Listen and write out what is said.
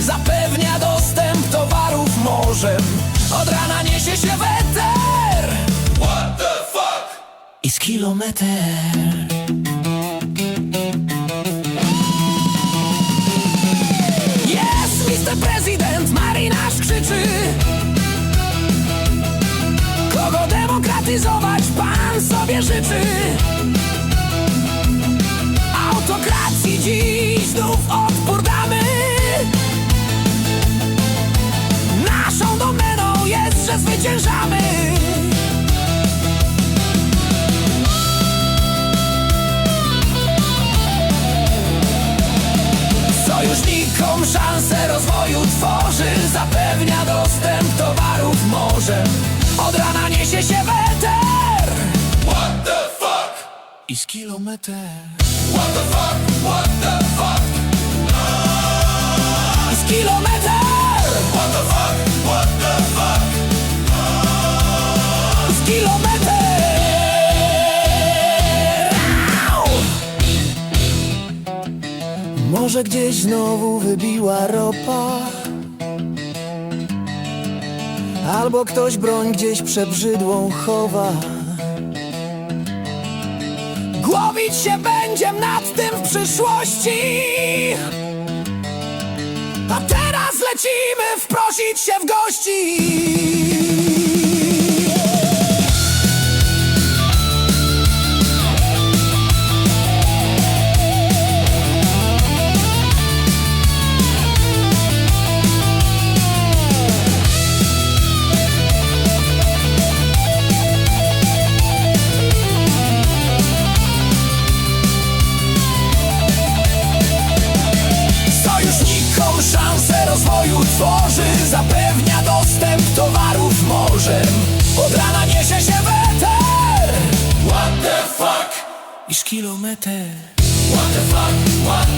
Zapewnia dostęp towarów morzem Od rana niesie się weter What the fuck? I z kilometr Jest Mr. Prezydent, marynarz krzyczy Kogo demokratyzować pan sobie życzy że zwyciężamy. Sojusznikom szansę rozwoju tworzy Zapewnia dostęp towarów morzem Od rana niesie się weter. What the fuck? I z kilometr Może gdzieś znowu wybiła ropa. Albo ktoś broń gdzieś przebrzydłą chowa. Głowić się będziem nad tym w przyszłości. A teraz lecimy wprosić się w gości Szansę rozwoju tworzy Zapewnia dostęp towarów morzem Od rana niesie się weter What the fuck? Iż kilometr What the fuck? What